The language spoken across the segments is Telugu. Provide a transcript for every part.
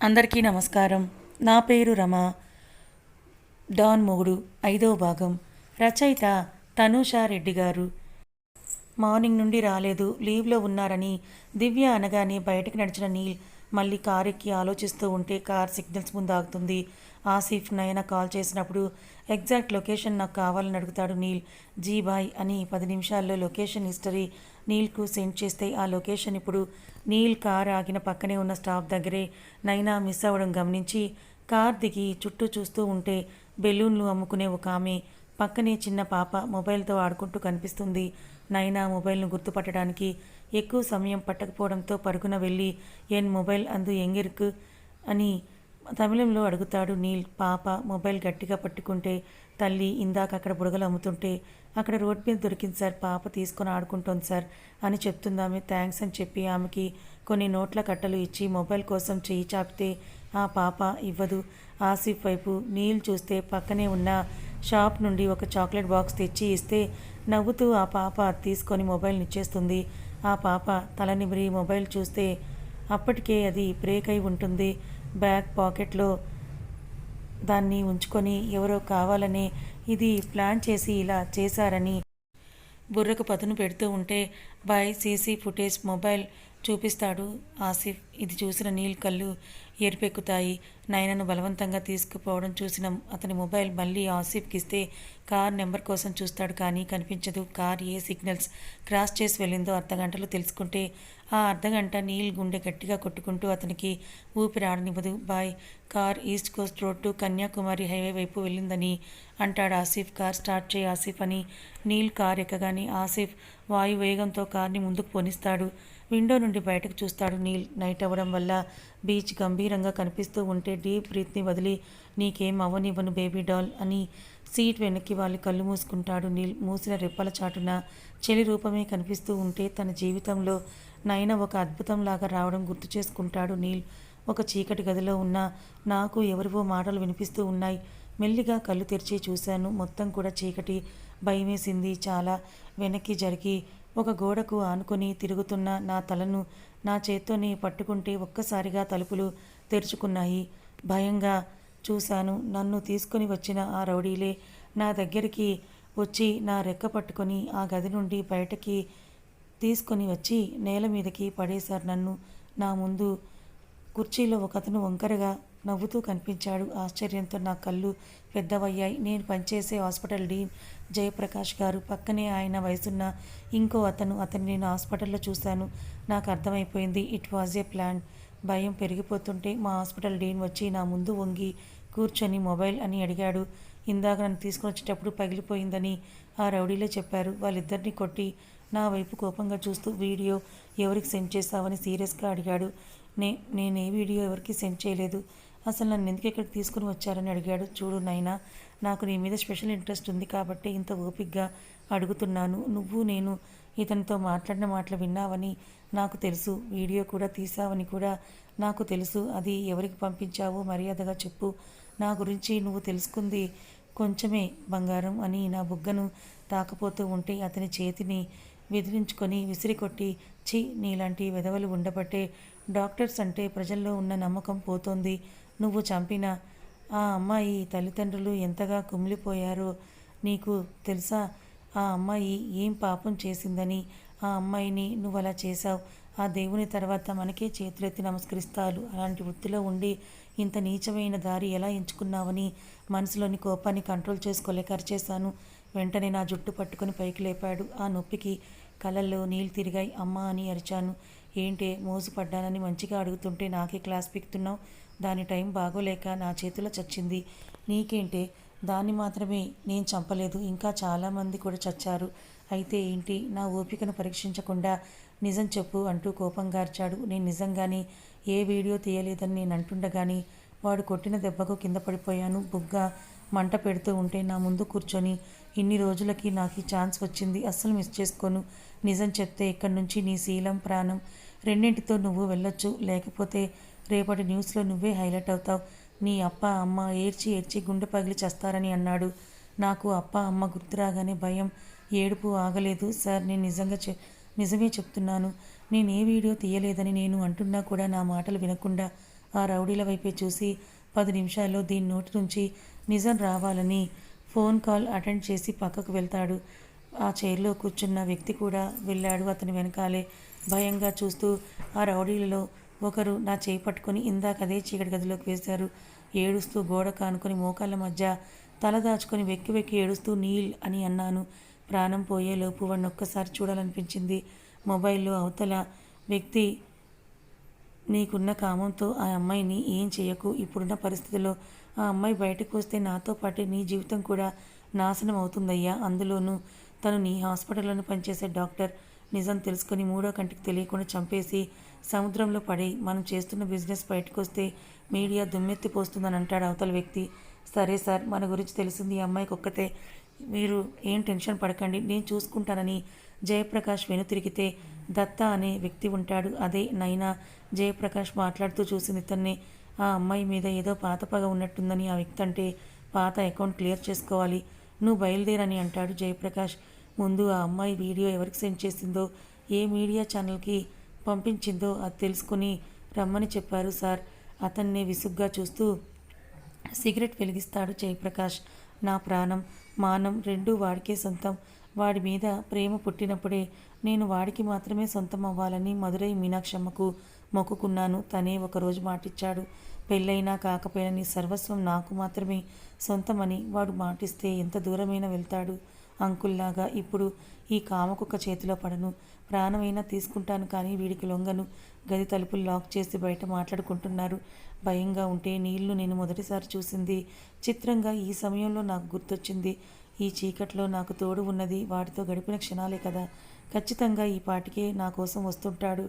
అందరికీ నమస్కారం. నా పేరు రమ. డాన్ మొగుడు ఐదవ భాగం. రచయిత తనూషా రెడ్డి గారు. మార్నింగ్ నుండి రాలేదు. లీవ్లో ఉన్నారని దివ్య అనగానే బయటకు నడిచిన నీల్ మళ్ళీ కార్ ఎక్కి ఆలోచిస్తూ ఉంటే కార్ సిగ్నల్స్ ముందు ఆగుతుంది. ఆసిఫ్ నయన కాల్ చేసినప్పుడు ఎగ్జాక్ట్ లొకేషన్ నాకు కావాలని అడుగుతాడు నీల్. జీ బాయ్ అని పది నిమిషాల్లో లొకేషన్ హిస్టరీ నీల్కు సెండ్ చేస్తే ఆ లొకేషన్ ఇప్పుడు నీల్ కార్ ఆగిన పక్కనే ఉన్న స్టాప్ దగ్గరే నైనా మిస్ అవ్వడం గమనించి కార్ దిగి చుట్టూ చూస్తూ ఉంటే బెలూన్లు అమ్ముకునే ఒక ఆమె పక్కనే చిన్న పాప మొబైల్తో ఆడుకుంటూ కనిపిస్తుంది. నైనా మొబైల్ను గుర్తుపట్టడానికి ఎక్కువ సమయం పట్టకపోవడంతో పరుగున వెళ్ళి ఎన్ మొబైల్ అందు ఎంగిరుకు? అని తమిళంలో అడుగుతాడు నీల్. పాప మొబైల్ గట్టిగా పట్టుకుంటే తల్లి ఇందాక అక్కడ బుడగలు అమ్ముతుంటే అక్కడ రోడ్ మీద దొరికింది సార్ పాప తీసుకొని ఆడుకుంటోంది సార్ అని చెప్తుంది ఆమె. థ్యాంక్స్ అని చెప్పి ఆమెకి కొన్ని నోట్ల కట్టలు ఇచ్చి మొబైల్ కోసం చెయ్యి చాపితే ఆ పాప ఇవ్వదు. ఆసిఫ్ వైపు నీళ్ళు చూస్తే పక్కనే ఉన్న షాప్ నుండి ఒక చాక్లెట్ బాక్స్ తెచ్చి ఇస్తే నవ్వుతూ ఆ పాప తీసుకొని మొబైల్ని ఇచ్చేస్తుంది. ఆ పాప తల నిమిరి మొబైల్ చూస్తే అప్పటికే అది బ్రేక్ అయి ఉంటుంది. బ్యాగ్ పాకెట్లో దాన్ని ఉంచుకొని ఎవరో కావాలని ఇది ప్లాన్ చేసి ఇలా చేశారని బుర్రకు పదును పెడుతూ ఉంటే బై సీసీ ఫుటేజ్ మొబైల్ చూపిస్తాడు ఆసిఫ్. ఇది చూసిన నీల్ కళ్ళు ఏర్పెక్కుతాయి నయనను బలవంతంగా తీసుకుపోవడం చూసిన అతని మొబైల్ మళ్ళీ ఆసిఫ్కి ఇస్తే కార్ నెంబర్ కోసం చూస్తాడు కానీ కనిపించదు. కార్ ఏ సిగ్నల్స్ క్రాస్ చేసి వెళ్ళిందో అర్ధగంటలో తెలుసుకుంటే ఆ అర్ధగంట నీల్ గుండె గట్టిగా కొట్టుకుంటూ అతనికి ఊపిరి ఆడనివ్వదు. Bye. Car east coast road to Kanyakumari highway వైపు వెళ్ళిందని అంటాడు ఆసిఫ్. కార్ స్టార్ట్ చేయి ఆసిఫ్ అని నీల్ కార్ ఎక్కగానే ఆసిఫ్ వాయు వేగంతో కార్ని ముందుకు పోనిస్తాడు. విండో నుండి బయటకు చూస్తాడు నీల్. నైట్ అవ్వడం వల్ల బీచ్ గంభీరంగా కనిపిస్తూ ఉంటే డీప్ బ్రీత్ని వదిలి నీకేం అవ్వనివ్వను బేబీ డాల్ అని సీట్ వెనక్కి వాళ్ళు కళ్ళు మూసుకుంటాడు నీల్. మూసిన రెప్పల చాటున చెలి రూపమే కనిపిస్తూ ఉంటే తన జీవితంలో నయన ఒక అద్భుతంలాగా రావడం గుర్తు చేసుకుంటాడు నీల్. ఒక చీకటి గదిలో ఉన్న నాకు ఎవరివో మాటలు వినిపిస్తూ ఉన్నాయి. మెల్లిగా కళ్ళు తెరిచి చూశాను. మొత్తం కూడా చీకటి. భయమేసింది చాలా. వెనక్కి జరిగి ఒక గోడకు ఆనుకొని తిరుగుతున్న నా తలను నా చేత్తోని పట్టుకుంటే ఒక్కసారిగా తలుపులు తెరుచుకున్నాయి. భయంగా చూశాను. నన్ను తీసుకొని వచ్చిన ఆ రౌడీలే నా దగ్గరికి వచ్చి నా రెక్క పట్టుకొని ఆ గది నుండి బయటకి తీసుకొని వచ్చి నేల మీదకి పడేశారు నన్ను. నా ముందు కుర్చీలో ఒకతను వంకరగా నవ్వుతూ కనిపించాడు. ఆశ్చర్యంతో నా కళ్ళు పెద్దవయ్యాయి. నేను పనిచేసే హాస్పిటల్ డీన్ జయప్రకాష్ గారు. పక్కనే ఆయన వయసున్న ఇంకో అతను. అతన్ని నేను హాస్పిటల్లో చూశాను. నాకు అర్థమైపోయింది. It was a plan. భయం పెరిగిపోతుంటే మా హాస్పిటల్ డీన్ వచ్చి నా ముందు వంగి కూర్చొని మొబైల్ అని అడిగాడు. ఇందాక నన్ను తీసుకొని వచ్చేటప్పుడు పగిలిపోయిందని ఆ రౌడీలే చెప్పారు. వాళ్ళిద్దరిని కొట్టి నా వైపు కోపంగా చూస్తూ వీడియో ఎవరికి సెండ్ చేస్తావని సీరియస్గా అడిగాడు. నే నేను ఏ వీడియో ఎవరికి సెండ్ చేయలేదు. అసలు నన్ను ఎందుకు ఇక్కడికి తీసుకుని వచ్చారని అడిగాడు. చూడు నైనా నాకు నీ మీద స్పెషల్ ఇంట్రెస్ట్ ఉంది కాబట్టి ఇంత ఓపిగ్గా అడుగుతున్నాను. నువ్వు నేను ఇతనితో మాట్లాడిన మాటలు విన్నావని నాకు తెలుసు. వీడియో కూడా తీసావని కూడా నాకు తెలుసు. అది ఎవరికి పంపించావో మర్యాదగా చెప్పు. నా గురించి నువ్వు తెలుసుకుంది కొంచెమే బంగారం అని నా బుగ్గను తాకపోతూ ఉంటే అతని చేతిని విదిలించుకొని విసిరికొట్టి చి నీలాంటి వెధవలు ఉండబట్టే డాక్టర్స్ అంటే ప్రజల్లో ఉన్న నమ్మకం పోతోంది. నువ్వు చంపిన ఆ అమ్మాయి తల్లిదండ్రులు ఎంతగా కుమిలిపోయారో నీకు తెలుసా? ఆ అమ్మాయి ఏం పాపం చేసిందని? ఆ అమ్మాయిని నువ్వు అలా చేశావు. ఆ దేవుని తర్వాత మనకే చేతులెత్తి నమస్కరిస్తారు అలాంటి వృత్తిలో ఉండి ఇంత నీచమైన దారి ఎలా ఎంచుకున్నావని మనసులోని కోపాన్ని కంట్రోల్ చేసుకోలేక అరిచేశాను. వెంటనే నా జుట్టు పట్టుకుని పైకి లేపాడు. ఆ నొప్పికి కళ్ళల్లో నీళ్ళు తిరిగాయి. అమ్మ అని అరిచాను. ఏంటే మోసుపడ్డానని మంచిగా అడుగుతుంటే నాకే క్లాస్ పిక్తున్నావు? దాని టైం బాగోలేక నా చేతిలో చచ్చింది. నీకేంటే దాన్ని మాత్రమే నేను చంపలేదు. ఇంకా చాలామంది కూడా చచ్చారు. అయితే ఏంటి? నా ఓపికను పరీక్షించకుండా నిజం చెప్పు అంటూ కోపంగా అరిచాడు నేను నిజంగానే ఏ వీడియో తీయలేదని నేను అంటుండగాని వాడు కొట్టిన దెబ్బకు కింద పడిపోయాను. బుగ్గ మంట పెడుతూ ఉంటే నా ముందు కూర్చొని ఇన్ని రోజులకి నాకు ఈ ఛాన్స్ వచ్చింది. అస్సలు మిస్ చేసుకోను. నిజం చెప్తే ఇక్కడి నుంచి నీ శీలం ప్రాణం రెండింటితో నువ్వు వెళ్ళొచ్చు. లేకపోతే రేపటి న్యూస్లో నువ్వే హైలైట్ అవుతావు. నీ అప్ప అమ్మ ఏడ్చి ఏడ్చి గుండె పగిలి చేస్తారని అన్నాడు. నాకు అప్ప అమ్మ గుర్తురాగానే భయం. ఏడుపు ఆగలేదు సార్ నేను నిజంగా చె నిజమే చెప్తున్నాను. నేను ఏ వీడియో తీయలేదని నేను అంటున్నా కూడా నా మాటలు వినకుండా ఆ రౌడీల వైపే చూసి పది నిమిషాల్లో దీని నోటి నుంచి నిజం రావాలని ఫోన్ కాల్ అటెండ్ చేసి పక్కకు వెళ్తాడు. ఆ చైర్లో కూర్చున్న వ్యక్తి కూడా వెళ్ళాడు అతని వెనకాలే. భయంగా చూస్తూ ఆ రౌడీలలో ఒకరు నా చేయి పట్టుకొని ఇందాక అదే చీకటి గదిలోకి వేశారు. ఏడుస్తూ గోడ కానుకొని మోకాళ్ళ మధ్య తల దాచుకొని వెక్కి వెక్కి ఏడుస్తూ నీల్ అని అన్నాను. ప్రాణం పోయేలోపు వాడిని ఒక్కసారి చూడాలనిపించింది. మొబైల్లో అవతల వ్యక్తి నీకున్న కామంతో ఆ అమ్మాయిని ఏం చేయకు ఇప్పుడున్న పరిస్థితుల్లో ఆ అమ్మాయి బయటకు వస్తే నాతో పాటు నీ జీవితం కూడా నాశనం అవుతుందయ్యా. అందులోనూ తను నీ హాస్పిటల్లోనూ పనిచేసే డాక్టర్. నిజం తెలుసుకొని మూడో కంటికి తెలియకుండా చంపేసి సముద్రంలో పడి మనం చేస్తున్న బిజినెస్ బయటకు వస్తే మీడియా దుమ్మెత్తి పోస్తుందని అంటాడు అవతల వ్యక్తి. సరే సార్ మన గురించి తెలిసింది ఈ అమ్మాయికి ఒక్కతే. మీరు ఏం టెన్షన్ పడకండి నేను చూసుకుంటానని జయప్రకాష్ వెనుతిరిగితే దత్త అనే వ్యక్తి ఉంటాడు. అదే నైనా జయప్రకాష్ మాట్లాడుతూ చూసింది ఇతన్ని ఆ అమ్మాయి మీద ఏదో పాత పగ ఉన్నట్టుందని ఆ వ్యక్తి అంటే పాత అకౌంట్ క్లియర్ చేసుకోవాలి నువ్వు బయలుదేరని అంటాడు జయప్రకాష్. ముందు ఆ అమ్మాయి వీడియో ఎవరికి సెండ్ చేసిందో ఏ మీడియా ఛానల్కి పంపించిందో అది తెలుసుకుని రమ్మని చెప్పారు సార్. అతన్ని విసుగ్గా చూస్తూ సిగరెట్ వెలిగిస్తాడు జయప్రకాష్. నా ప్రాణం మానం రెండూ వాడికే సొంతం. వాడి మీద ప్రేమ పుట్టినప్పుడే నేను వాడికి మాత్రమే సొంతం అవ్వాలని మధురై మీనాక్షమ్మకు మొక్కుకున్నాను. తనే ఒకరోజు మాటిచ్చాడు. పెళ్ళైనా కాకపోయినా నీ సర్వస్వం నాకు మాత్రమే సొంతమని వాడు మాటిస్తే ఎంత దూరమైనా వెళ్తాడు. అంకుల్లాగా ఇప్పుడు ఈ కామకుక్క చేతిలో పడను. ప్రాణమైనా తీసుకుంటాను కానీ వీడికి లొంగను. గది తలుపులు లాక్ చేసి బయట మాట్లాడుకుంటున్నారు. భయంగా ఉంటే నీళ్ళు నేను మొదటిసారి చూసింది. చిత్రంగా ఈ సమయంలో నాకు గుర్తొచ్చింది. ఈ చీకట్లో నాకు తోడు ఉన్నది వాటితో గడిపిన క్షణాలే కదా. ఖచ్చితంగా ఈ పాటికే నా కోసం వస్తుంటాడు.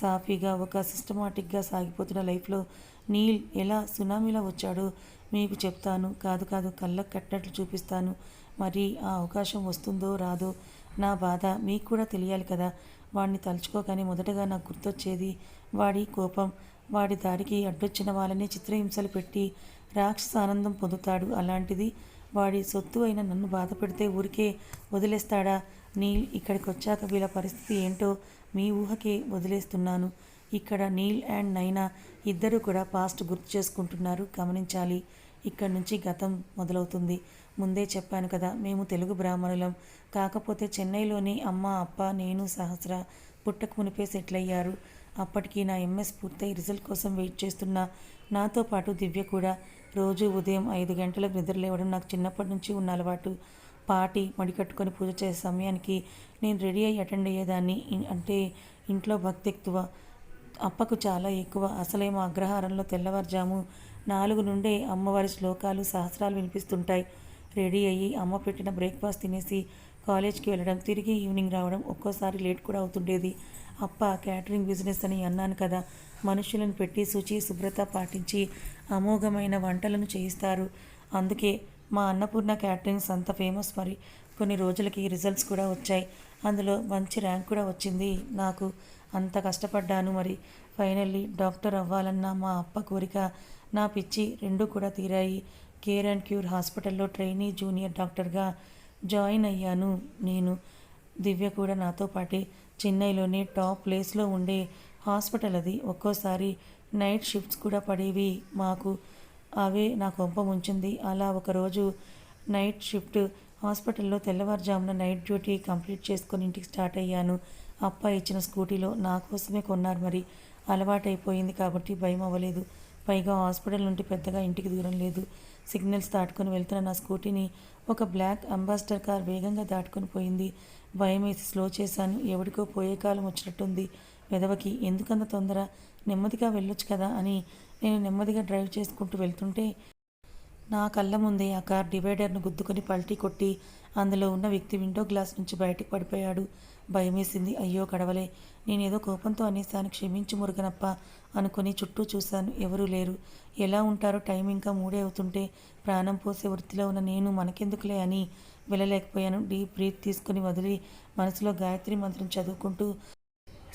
సాఫీగా ఒక సిస్టమాటిక్గా సాగిపోతున్న లైఫ్లో నీల్ ఎలా సునామీలా వచ్చాడో మీకు చెప్తాను. కాదు కాదు కళ్ళకు కట్టినట్లు చూపిస్తాను. మరి ఆ అవకాశం వస్తుందో రాదో నా బాధ మీకు కూడా తెలియాలి కదా. వాడిని తలుచుకోగానే మొదటగా నాకు గుర్తొచ్చేది వాడి కోపం. వాడి దారికి అడ్డొచ్చిన వాళ్ళని చిత్రహింసలు పెట్టి రాక్షస ఆనందం పొందుతాడు. అలాంటిది వాడి సొత్తు అయిన నన్ను బాధ పెడితే ఊరికే వదిలేస్తాడా? నీల్ ఇక్కడికి వచ్చాక వీళ్ళ పరిస్థితి ఏంటో మీ ఊహకే వదిలేస్తున్నాను. ఇక్కడ నీల్ అండ్ నైనా ఇద్దరు కూడా పాస్ట్ గుర్తు చేసుకుంటున్నారు. గమనించాలి. ఇక్కడ నుంచి గతం మొదలవుతుంది. ముందే చెప్పాను కదా మేము తెలుగు బ్రాహ్మణులం. కాకపోతే చెన్నైలోని అమ్మ అప్ప నేను సహస్ర పుట్టకు మునిపే సెటిల్ అయ్యారు అప్పటికి నా ఎంఎస్ పూర్తయి రిజల్ట్ కోసం వెయిట్ చేస్తున్న. నాతో పాటు దివ్య కూడా రోజు ఉదయం ఐదు గంటలకు నిద్రలేవడం నాకు చిన్నప్పటి నుంచి ఉన్న అలవాటు. పాటి మడికట్టుకొని పూజ చేసే సమయానికి నేను రెడీ అయ్యి అటెండ్ అయ్యేదాన్ని అంటే ఇంట్లో భక్తి ఎక్కువ. అప్పకు చాలా ఎక్కువ. అసలేమో అగ్రహారంలో తెల్లవారుజాము నాలుగు నుండే అమ్మవారి శ్లోకాలు సహస్రాలు వినిపిస్తుంటాయి. రెడీ అయ్యి అమ్మ పెట్టిన బ్రేక్ఫాస్ట్ తినేసి కాలేజ్కి వెళ్ళడం తిరిగి ఈవినింగ్ రావడం ఒక్కోసారి లేట్ కూడా అవుతుండేది. అప్ప క్యాటరింగ్ బిజినెస్ అని అన్నాను కదా మనుషులను పెట్టి శుచి శుభ్రత పాటించి అమోఘమైన వంటలను చేయిస్తారు. అందుకే మా అన్నపూర్ణ క్యాటరింగ్స్ అంత ఫేమస్ మరి. కొన్ని రోజులకి రిజల్ట్స్ కూడా వచ్చాయి. అందులో మంచి ర్యాంక్ కూడా వచ్చింది. నాకు అంత కష్టపడ్డాను మరి. ఫైనల్లీ డాక్టర్ అవ్వాలన్న మా అప్ప కోరిక నా పిచ్చి రెండూ కూడా తీరాయి. కేర్ అండ్ క్యూర్ హాస్పిటల్లో ట్రైనీ జూనియర్ డాక్టర్గా జాయిన్ అయ్యాను. నేను దివ్య కూడా నాతో పాటే చెన్నైలోనే టాప్ ప్లేస్లో ఉండే హాస్పిటల్ అది ఒక్కోసారి నైట్ షిఫ్ట్స్ కూడా పడేవి. మాకు అవే నా కొంప ఉంచింది అలా ఒకరోజు నైట్ షిఫ్ట్ హాస్పిటల్లో తెల్లవారుజామున నైట్ డ్యూటీ కంప్లీట్ చేసుకొని ఇంటికి స్టార్ట్ అయ్యాను. అప్ప ఇచ్చిన స్కూటీలో నా కోసమే కొన్నారు మరి. అలవాటైపోయింది కాబట్టి భయం అవ్వలేదు పైగా హాస్పిటల్ నుండి పెద్దగా ఇంటికి దూరం లేదు. సిగ్నల్స్ దాటుకొని వెళ్తున్న నా స్కూటీని ఒక బ్లాక్ అంబాసిడర్ కార్ వేగంగా దాటుకొని పోయింది. భయం వేసి స్లో చేశాను. ఎవడికో పోయే కాలం వచ్చినట్టుంది. వెదవకి ఎందుకంత తొందర? నెమ్మదిగా వెళ్ళొచ్చు కదా అని నేను నెమ్మదిగా డ్రైవ్ చేసుకుంటూ వెళ్తుంటే నా కళ్ళ ముందే ఆ కార్ డివైడర్ను గుద్దుకొని పల్టీ కొట్టి అందులో ఉన్న వ్యక్తి విండో గ్లాస్ నుంచి బయటకు పడిపోయాడు. భయమేసింది. అయ్యో కడవలే నేనేదో కోపంతో అనేసాను క్షమించి మురుగనప్ప అనుకుని చుట్టూ చూశాను. ఎవరూ లేరు. ఎలా ఉంటారో టైం ఇంకా మూడే అవుతుంటే ప్రాణం పోసే వృత్తిలో ఉన్న నేను మనకెందుకులే అని వెళ్ళలేకపోయాను డీప్ బ్రీత్ తీసుకుని వదిలి మనసులో గాయత్రి మంత్రం చదువుకుంటూ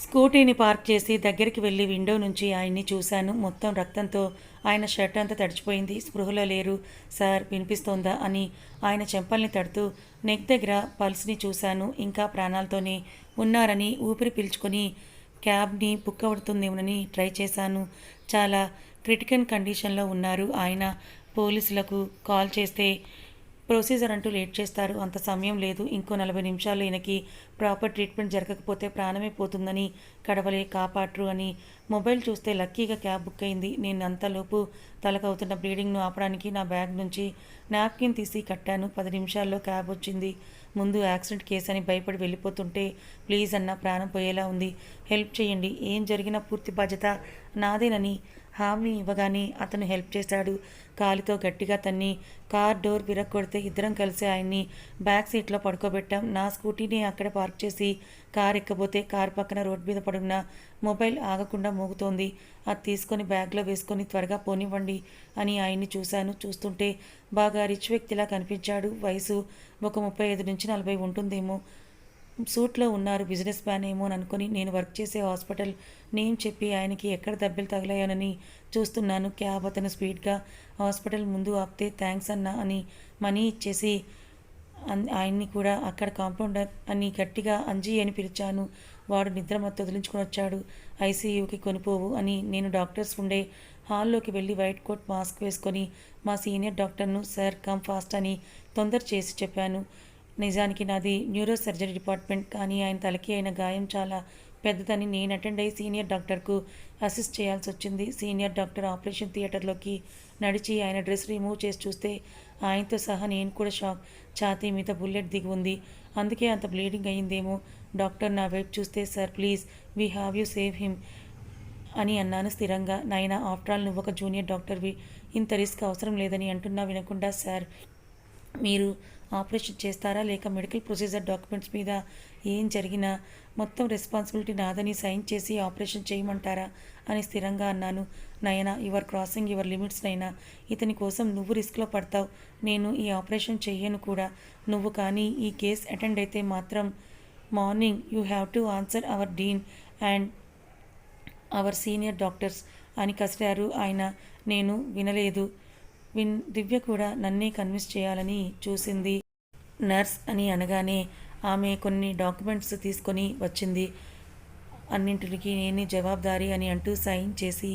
స్కూటీని పార్క్ చేసి దగ్గరికి వెళ్ళి విండో నుంచి ఆయన్ని చూశాను. మొత్తం రక్తంతో ఆయన షర్ట్ అంతా తడిచిపోయింది. స్పృహలో లేరు. సార్ వినిపిస్తోందా? అని ఆయన చెంపల్ని తడుతూ నెక్ దగ్గర పల్స్ని చూశాను. ఇంకా ప్రాణాలతోనే ఉన్నారని ఊపిరి పీల్చుకొని క్యాబ్ని బుక్ అవుతుందేమోనని ట్రై చేశాను. చాలా క్రిటికల్ కండిషన్లో ఉన్నారు. ఆయన పోలీసులకు కాల్ చేస్తే ప్రొసీజర్ అంటూ లేట్ చేస్తారు. అంత సమయం లేదు. ఇంకో నలభై నిమిషాలు ఈయనకి ప్రాపర్ ట్రీట్మెంట్ జరగకపోతే ప్రాణమే పోతుందని కడవలే కాపాట్రు అని మొబైల్ చూస్తే లక్కీగా క్యాబ్ బుక్ అయింది. నేను అంతలోపు తలకవుతున్న బ్లీడింగ్ను ఆపడానికి నా బ్యాగ్ నుంచి నాప్కిన్ తీసి కట్టాను. పది నిమిషాల్లో క్యాబ్ వచ్చింది. ముందు యాక్సిడెంట్ కేసు అని భయపడి వెళ్ళిపోతుంటే ప్లీజ్ అన్న ప్రాణం పోయేలా ఉంది. హెల్ప్ చేయండి. ఏం జరిగినా పూర్తి బాధ్యత నాదేనని హామీ ఇవ్వగానే అతను హెల్ప్ చేశాడు. కాలితో గట్టిగా తన్ని కార్ డోర్ విరగొడితే ఇద్దరం కలిసి ఆయన్ని బ్యాక్ సీట్లో పడుకోబెట్టాం. నా స్కూటీని అక్కడ పార్క్ చేసి కార్ ఎక్కబోతే కార్ పక్కన రోడ్ మీద పడున్న మొబైల్ ఆగకుండా మోగుతోంది. అది తీసుకొని బ్యాగ్లో వేసుకొని త్వరగా పోనివ్వండి అని ఆయన్ని చూశాను. చూస్తుంటే బాగా రిచ్ వ్యక్తిలా కనిపించాడు. వయసు ఒక ముప్పై ఐదు నుంచి నలభై ఉంటుందేమో. సూట్లో ఉన్నారు బిజినెస్ మ్యాన్ ఏమో అని అనుకుని నేను వర్క్ చేసే హాస్పిటల్ నేమ్ చెప్పి ఆయనకి ఎక్కడ దెబ్బలు తగిలాయోనని చూస్తున్నాను. క్యాబ్ అతను స్పీడ్గా హాస్పిటల్ ముందు ఆపితే థ్యాంక్స్ అన్న అని మనీ ఇచ్చేసి అన్- ఆయన్ని కూడా అక్కడ కాంపౌండర్ అని గట్టిగా అంజీ అని పిలిచాను. వాడు నిద్ర మత్తు వదిలించుకొని వచ్చాడు. ఐసీయూకి కొనిపోవు అని నేను డాక్టర్స్ ఉండే హాల్లోకి వెళ్ళి వైట్ కోట్ మాస్క్ వేసుకొని మా సీనియర్ డాక్టర్ను సార్ కమ్ ఫాస్ట్ అని తొందర చేసి చెప్పాను. నిజానికి నాది న్యూరో సర్జరీ డిపార్ట్మెంట్ కానీ ఆయన తలకి అయిన గాయం చాలా పెద్దదని నేను అటెండ్ అయ్యి సీనియర్ డాక్టర్కు అసిస్ట్ చేయాల్సి వచ్చింది. సీనియర్ డాక్టర్ ఆపరేషన్ థియేటర్లోకి నడిచి ఆయన డ్రెస్ రిమూవ్ చేసి చూస్తే ఆయనతో సహా నేను కూడా షాక్. ఛాతీ మీద బుల్లెట్ దిగి ఉంది. అందుకే అంత బ్లీడింగ్ అయ్యిందేమో డాక్టర్ నా వైపు చూస్తే sir please we have you save him అని అన్నాను స్థిరంగా. నాయన ఆఫ్టర్ ఆల్ నువ్వు ఒక జూనియర్ డాక్టర్వి. ఇంత రిస్క్ అవసరం లేదని అంటున్నా వినకుండా సార్. మీరు ఆపరేషన్ చేస్తారా? లేక మెడికల్ ప్రొసీజర్ డాక్యుమెంట్స్ మీద ఏం జరిగినా మొత్తం రెస్పాన్సిబిలిటీ నాదని సైన్ చేసి ఆపరేషన్ చేయమంటారా? అని స్థిరంగా అన్నాను. Nayana your crossing your limits Naina ఇతని కోసం నువ్వు రిస్క్లో పడతావు. నేను ఈ ఆపరేషన్ చెయ్యను కూడా. నువ్వు కానీ ఈ కేస్ అటెండ్ అయితే మాత్రం morning you have to answer our dean and our senior doctors అని కసిరారు. ఆయన నేను వినలేదు. విన్ దివ్య కూడా నన్నే కన్విన్స్ చేయాలని చూసింది. నర్స్ అని అనగానే ఆమె కొన్ని డాక్యుమెంట్స్ తీసుకొని వచ్చింది. అన్నింటికి నేనే జవాబుదారి అని అంటూ సైన్ చేసి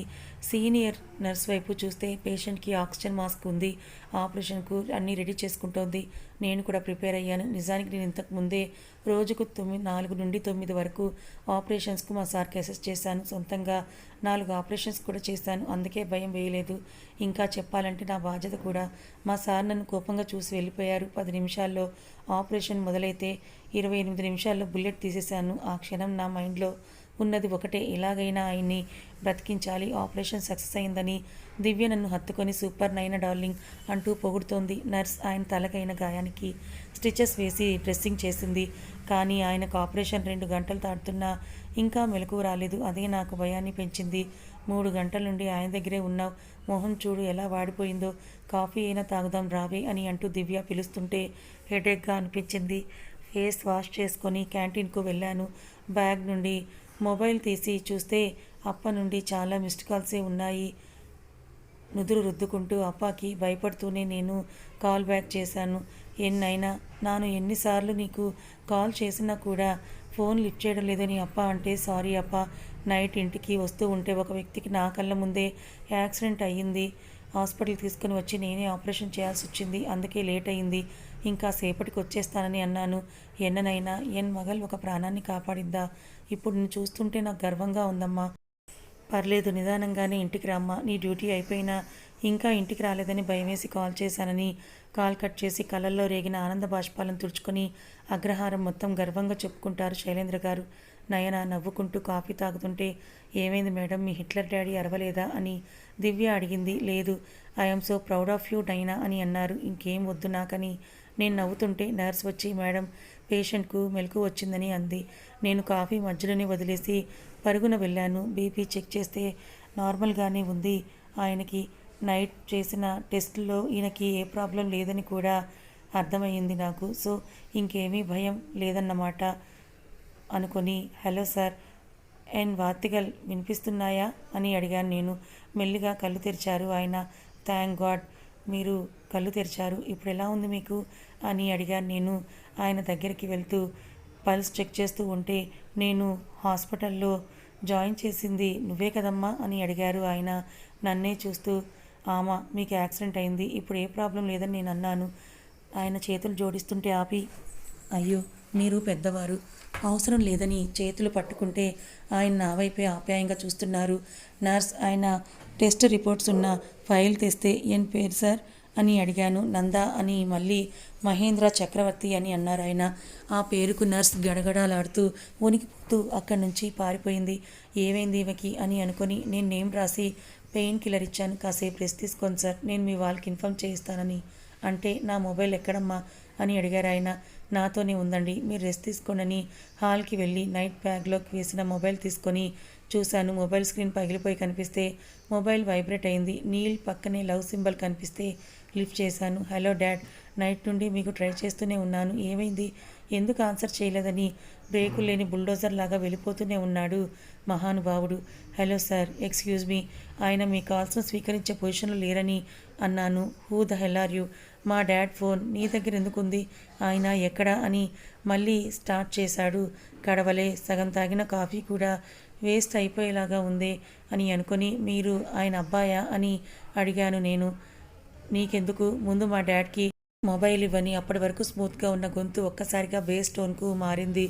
సీనియర్ నర్స్ వైపు చూస్తే పేషెంట్కి ఆక్సిజన్ మాస్క్ ఉంది. ఆపరేషన్కు అన్నీ రెడీ చేసుకుంటోంది. నేను కూడా ప్రిపేర్ అయ్యాను. నిజానికి నేను ఇంతకు ముందే రోజుకు తొమ్మిది నాలుగు నుండి తొమ్మిది వరకు ఆపరేషన్స్కు మా సార్కి అసెస్ చేశాను. సొంతంగా నాలుగు ఆపరేషన్స్ కూడా చేశాను. అందుకే భయం వేయలేదు. ఇంకా చెప్పాలంటే నా బాధ్యత కూడా మా సార్ నన్ను కోపంగా చూసి వెళ్ళిపోయారు. పది నిమిషాల్లో ఆపరేషన్ మొదలైతే ఇరవై ఎనిమిది నిమిషాల్లో బుల్లెట్ తీసేశాను. ఆ క్షణం నా మైండ్లో ఉన్నది ఒకటే. ఎలాగైనా ఆయన్ని బ్రతికించాలి. ఆపరేషన్ సక్సెస్ అయిందని దివ్య నన్ను హత్తుకొని సూపర్ నైన డార్లింగ్ అంటూ పొగుడుతోంది. నర్స్ ఆయన తలకైన గాయానికి స్టిచెస్ వేసి డ్రెస్సింగ్ చేసింది. కానీ ఆయనకు ఆపరేషన్ రెండు గంటలు తాడుతున్నా ఇంకా మెలకు రాలేదు. అదే నాకు భయాన్ని పెంచింది. మూడు గంటల నుండి ఆయన దగ్గరే ఉన్నావు. మొహం చూడు ఎలా వాడిపోయిందో. కాఫీ అయినా తాగుదాం రావే అని అంటూ దివ్య పిలుస్తుంటే హెడేక్గా అనిపించింది. ఫేస్ వాష్ చేసుకొని క్యాంటీన్కు వెళ్ళాను. బ్యాగ్ నుండి మొబైల్ తీసి చూస్తే అప్ప నుండి చాలా మిస్డ్ కాల్సే ఉన్నాయి. నుదురు రుద్దుకుంటూ అప్పాకి భయపడుతూనే నేను కాల్ బ్యాక్ చేశాను. ఎన్నైనా నాను ఎన్నిసార్లు నీకు కాల్ చేసినా కూడా ఫోన్ లిఫ్ట్ చేయడం లేదని అప్ప అంటే సారీ అప్ప. నైట్ ఇంటికి వస్తూ ఉంటే ఒక వ్యక్తికి నా కళ్ళ ముందే యాక్సిడెంట్ అయ్యింది. హాస్పిటల్ తీసుకుని వచ్చి నేనే ఆపరేషన్ చేయాల్సి వచ్చింది అందుకే లేట్ అయింది ఇంకా సేపటికి వచ్చేస్తానని అన్నాను. ఎన్ననైనా ఎన్ మగల్ ఒక ప్రాణాన్ని కాపాడిద్దా? ఇప్పుడు నేను చూస్తుంటే నాకు గర్వంగా ఉందమ్మా. పర్లేదు నిదానంగానే ఇంటికి రామ్మా. నీ డ్యూటీ అయిపోయినా ఇంకా ఇంటికి రాలేదని భయమేసి కాల్ చేశానని కాల్ కట్ చేసి కళ్ళల్లో రేగిన ఆనంద బాష్పాలను తుడుచుకొని అగ్రహారం మొత్తం గర్వంగా చెప్పుకుంటారు శైలేంద్ర గారు. నయన నవ్వుకుంటూ కాఫీ తాగుతుంటే ఏమైంది మేడం? మీ హిట్లర్ డాడీ అరవలేదా? అని దివ్య అడిగింది. లేదు I'm so proud of you Naina అని అన్నారు. ఇంకేం వద్దు నాకని నేను నవ్వుతుంటే నర్స్ వచ్చి మేడం పేషెంట్కు మెలకు వచ్చిందని అంది. నేను కాఫీ మధ్యలోనే వదిలేసి పరుగున వెళ్ళాను. బీపీ చెక్ చేస్తే నార్మల్గానే ఉంది. ఆయనకి నైట్ చేసిన టెస్టుల్లో ఈయనకి ఏ ప్రాబ్లం లేదని కూడా అర్థమయ్యింది నాకు. సో ఇంకేమీ భయం లేదన్నమాట అనుకొని హలో సార్ అండ్ వార్తికల్ వినిపిస్తున్నాయా? అని అడిగాను నేను. మెల్లిగా కళ్ళు తెరిచారు. ఆయన థ్యాంక్ గాడ్ మీరు కళ్ళు తెరిచారు. ఇప్పుడు ఎలా ఉంది మీకు? అని అడిగాను నేను ఆయన దగ్గరికి వెళ్తూ పల్స్ చెక్ చేస్తూ ఉంటే నేను హాస్పిటల్లో జాయిన్ చేసింది నువ్వే కదమ్మా? అని అడిగారు ఆయన. నన్నే చూస్తూ ఆమా మీకు యాక్సిడెంట్ అయింది. ఇప్పుడు ఏ ప్రాబ్లం లేదని నేను అన్నాను. ఆయన చేతులు జోడిస్తుంటే ఆపి అయ్యో మీరు పెద్దవారు. అవసరం లేదని చేతులు పట్టుకుంటే ఆయన నా వైపే ఆప్యాయంగా చూస్తున్నారు. నర్స్ ఆయన టెస్ట్ రిపోర్ట్స్ ఉన్న ఫైల్ తెస్తే ఏం పేరు సార్? అని అడిగాను. నందా అని మళ్ళీ మహేంద్ర చక్రవర్తి అని అన్నారు ఆయన. ఆ పేరుకు నర్స్ గడగడాలాడుతూ వణికిపోతూ అక్కడి నుంచి పారిపోయింది. ఏమైంది ఈమెకి అని అనుకొని నేను నేమ్ రాసి పెయిన్ కిల్లర్ ఇచ్చాను. కాసేపు రెస్ట్ తీసుకోండి సార్. నేను మీ వాళ్ళకి ఇన్ఫామ్ చేయిస్తానని. అంటే నా మొబైల్ ఎక్కడమ్మా? అని అడిగారు ఆయన. నాతోనే ఉందండి మీరు రెస్ట్ తీసుకోనని హాల్కి వెళ్ళి నైట్ బ్యాగ్లోకి వేసిన మొబైల్ తీసుకొని చూశాను. మొబైల్ స్క్రీన్ పగిలిపోయి కనిపిస్తే మొబైల్ వైబ్రేట్ అయింది. నీల్ పక్కనే లవ్ సింబల్ కనిపిస్తే లిఫ్ట్ చేశాను. హలో డాడ్ నైట్ నుండి మీకు ట్రై చేస్తూనే ఉన్నాను. ఏమైంది? ఎందుకు ఆన్సర్ చేయలేదని బ్రేకులు లేని బుల్డోజర్ లాగా వెళ్ళిపోతూనే ఉన్నాడు మహానుభావుడు. హలో సార్ ఎక్స్క్యూజ్ మీ ఆయన మీ కాల్స్ను స్వీకరించే పొజిషన్లో లేరని అన్నాను. Who the hell are you? మా డాడ్ ఫోన్ నీ దగ్గర ఎందుకుంది? ఆయన ఎక్కడ అని మళ్ళీ స్టార్ట్ చేశాడు. కడవలే సగం తాగిన కాఫీ కూడా వేస్ట్ అయిపోయేలాగా ఉంది అని అనుకొని మీరు ఆయన అబ్బాయా అని అడిగాను నేను. నీకెందుకు? ముందు మా డాడ్కి మొబైల్ ఇవ్వని అప్పటి వరకు స్మూత్గా ఉన్న గొంతు ఒక్కసారిగా బేస్ టోన్కు మారింది.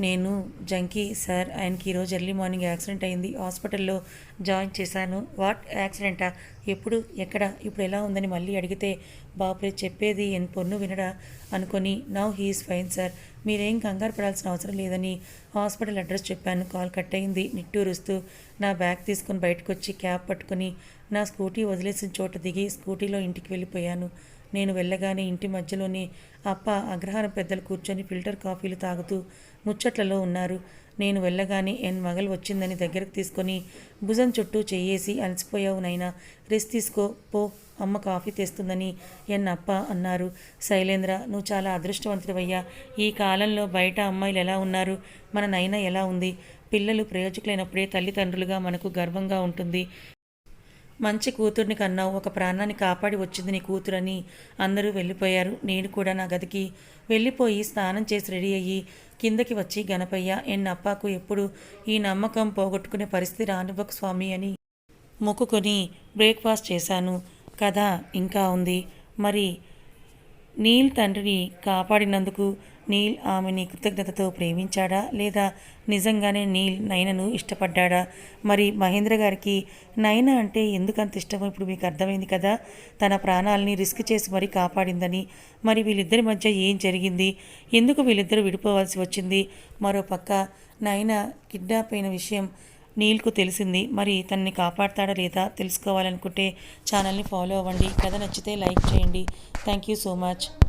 నేను జంకీ సార్ ఆయనకి ఈరోజు ఎర్లీ మార్నింగ్ యాక్సిడెంట్ అయింది. హాస్పిటల్లో జాయిన్ చేశాను. వాట్? యాక్సిడెంటా? ఎప్పుడు? ఎక్కడ? ఇప్పుడు ఎలా ఉందని మళ్ళీ అడిగితే బాపురే చెప్పేది ఎన్ పొన్ను వినడా అనుకొని నవ్ హీఈస్ ఫైన్ సార్. మీరేం కంగారు పడాల్సిన అవసరం లేదని హాస్పిటల్ అడ్రస్ చెప్పాను. కాల్ కట్ అయింది. నిట్టూరుస్తూ నా బ్యాగ్ తీసుకొని బయటకు వచ్చి క్యాబ్ పట్టుకుని నా స్కూటీ వదిలేసిన చోట దిగి స్కూటీలో ఇంటికి వెళ్ళిపోయాను. నేను వెళ్ళగానే ఇంటి మధ్యలోనే అప్ప అగ్రహారం పెద్దలు కూర్చొని ఫిల్టర్ కాఫీలు తాగుతూ ముచ్చట్లలో ఉన్నారు. నేను వెళ్ళగానే ఎన్ మగలు వచ్చిందని దగ్గరకు తీసుకొని భుజం చుట్టూ చెయ్యేసి అలసిపోయావు నైనా. రెస్ట్ తీసుకో పో అమ్మ కాఫీ తెస్తుందని ఎన్ అప్ప అన్నారు. శైలేంద్ర నువ్వు చాలా అదృష్టవంతుడివయ్యా. ఈ కాలంలో బయట అమ్మాయిలు ఎలా ఉన్నారు? మన నైనా ఎలా ఉంది? పిల్లలు ప్రయోజకులైనప్పుడే తల్లిదండ్రులుగా మనకు గర్వంగా ఉంటుంది. మంచి కూతుర్ని కన్నావు ఒక ప్రాణాన్ని కాపాడి వచ్చింది నీ కూతురని అందరూ వెళ్ళిపోయారు. నేను కూడా నా గదికి వెళ్ళిపోయి స్నానం చేసి రెడీ అయ్యి కిందకి వచ్చి గణపయ్య ఎన్నప్పాకు ఎప్పుడు ఈ నమ్మకం పోగొట్టుకునే పరిస్థితి రానివ్వకు స్వామి అని మొక్కుకొని బ్రేక్ఫాస్ట్ చేశాను. కథ ఇంకా ఉంది. మరి నీల్ తండ్రిని కాపాడినందుకు నీల్ ఆమెని కృతజ్ఞతతో ప్రేమించాడా? లేదా నిజంగానే నీల్ నయనను ఇష్టపడ్డాడా? మరి మహేంద్ర గారికి నయన అంటే ఎందుకంత ఇష్టమో ఇప్పుడు మీకు అర్థమైంది కదా. తన ప్రాణాలని రిస్క్ చేసి మరీ కాపాడిందని. మరి వీళ్ళిద్దరి మధ్య ఏం జరిగింది? ఎందుకు వీళ్ళిద్దరూ విడిపోవాల్సి వచ్చింది? మరో పక్క నయన కిడ్నాప్ అయిన విషయం నీల్కు తెలిసింది. మరి తనని కాపాడతాడా లేదా తెలుసుకోవాలనుకుంటే ఛానల్ని ఫాలో అవ్వండి. కథ నచ్చితే లైక్ చేయండి. Thank you so much.